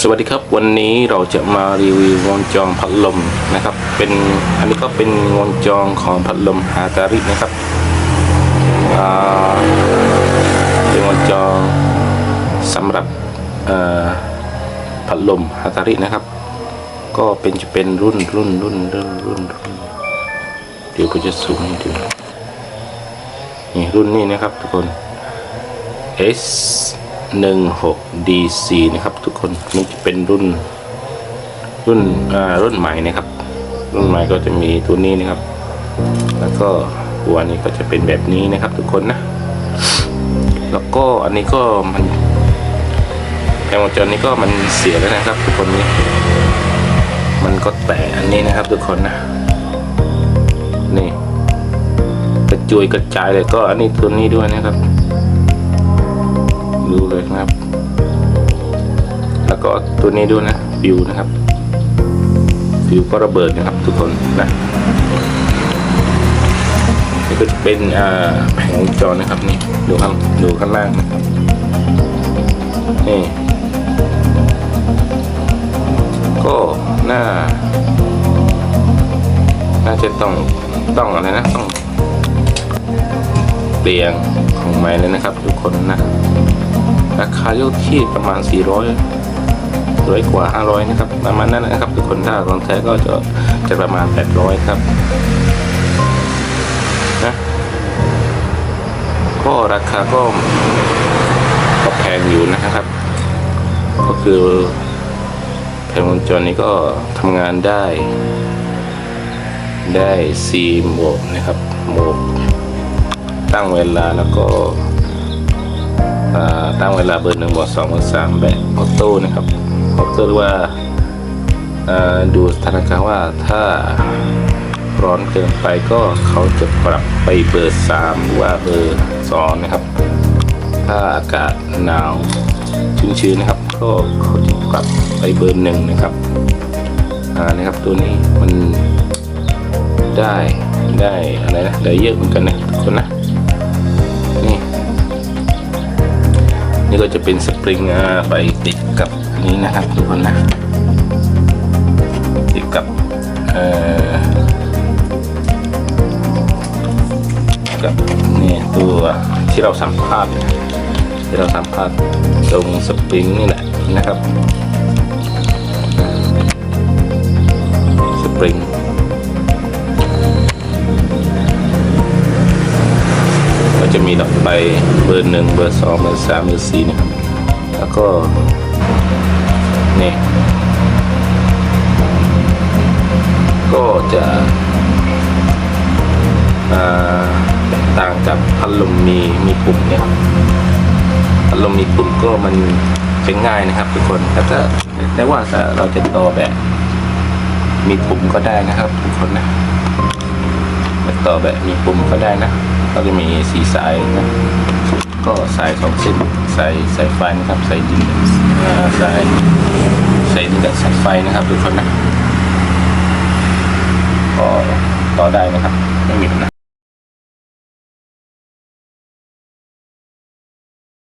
สวัสดีครับวันนี้เราจะมารีวิววงจรพัดลมนะครับ เป็นอันนี้ก็เป็นวงจรของพัดลมฮาตารินะครับเป็นวงจรสำหรับพัดลมฮาตารินะครับ ก็เป็นจะเป็นรุ่นรุ่นรุ่นรุ่นรุ่นรุ่นเดี๋ยวผมจะซูมให้ดูนี่รุ่นนี้นะครับทุกคน S 1 6 DC นะครับ ทุกคนนี่จะเป็นรุ่น รุ่นรุ่นใหม่นะครับ รุ่นใหม่ก็จะมีตัวนี้นะครับ แล้วก็หัวนี้ก็จะเป็นแบบนี้นะครับ ทุกคนนะ แล้วก็อันนี้ก็มันแผงวงจรนี้ก็มันเสียแล้วนะครับ ทุกคนนี่มันก็แตกอันนี้นะครับ ทุกคนนะนี่กระจุยกระจายเลยก็อันนี้ตัวนี้ด้วยนะครับ ดูเลยนะครับ แล้วก็ตัวนี้ด้วยนะฟิวนะครับฟิวก็ระเบิดนะครับทุกคนนะนี่ก็จะเป็นแผงวงจรนะครับนี่ดูครับดูข้างล่างนะครับนี่ก็น่า น่าจะต้องต้องอะไรนะต้องเปลี่ยนของใหม่เลยนะครับ ทุกคนนะ ราคาอยู่ที่ประมาณ 400ร้อยกว่า 500 นะครับ ประมาณนั้นนะครับ ทุกคนถ้าของแท้ก็จะจะประมาณ 800 ครับนะก็ราคาก็ก็แพงอยู่นะครับ ก็คือแผงวงจรนี้ก็ทำงานได้ ได้4โหมดนะครับโหมดตั้งเวลาแล้วก็ ตั้งเวลาเบอร์หนึ่งบอสองบอสามแบบออโต้นะครับออโต้หรือว่าดูสถานการณ์ว่าถ้าร้อนเกินไปก็เขาจะปรับไปเบอร์สามหรือว่าเบอร์สองนะครับ ถ้าอากาศหนาวชื้นๆนะครับ ก็เขาจะปรับไปเบอร์หนึ่งนะครับอ่านะครับตัวนี้มันได้ได้อะไรนะได้เยอะเหมือนกันนะทุกคนนะ นี่ก็จะเป็นสปริงอ่าไปติดกับนี้นะครับทุกคนนะติดกับเอ่อกับนี่ตัวที่เราสัมภาษณ์ที่เราสัมภาษณ์ตรงสปริงนี่แหละนะครับสปริง จะมีดอกใบเบอร์หนึ่งเบอร์สองเบอร์สามเบอร์สี่นะครับ แล้วก็ นี่ก็จะแตกต่างจากพัดลมมีมีปุ่มเนี่ยครับพัดลมมีปุ่มก็มันจะง่ายนะครับ ทุกคนแต่ถ้าแต่ว่าเราจะต่อแบบ มีปุ่มก็ได้นะครับ ทุกคนนะต่อแบบมีปุ่มก็ได้นะ ก็จะมีสีสายนะก็สายสองเส้นสายสายไฟนะครับสายดินสายสายดินกับสายไฟนะครับทุกคนนะก็ต่อได้นะครับไม่มีปัญหา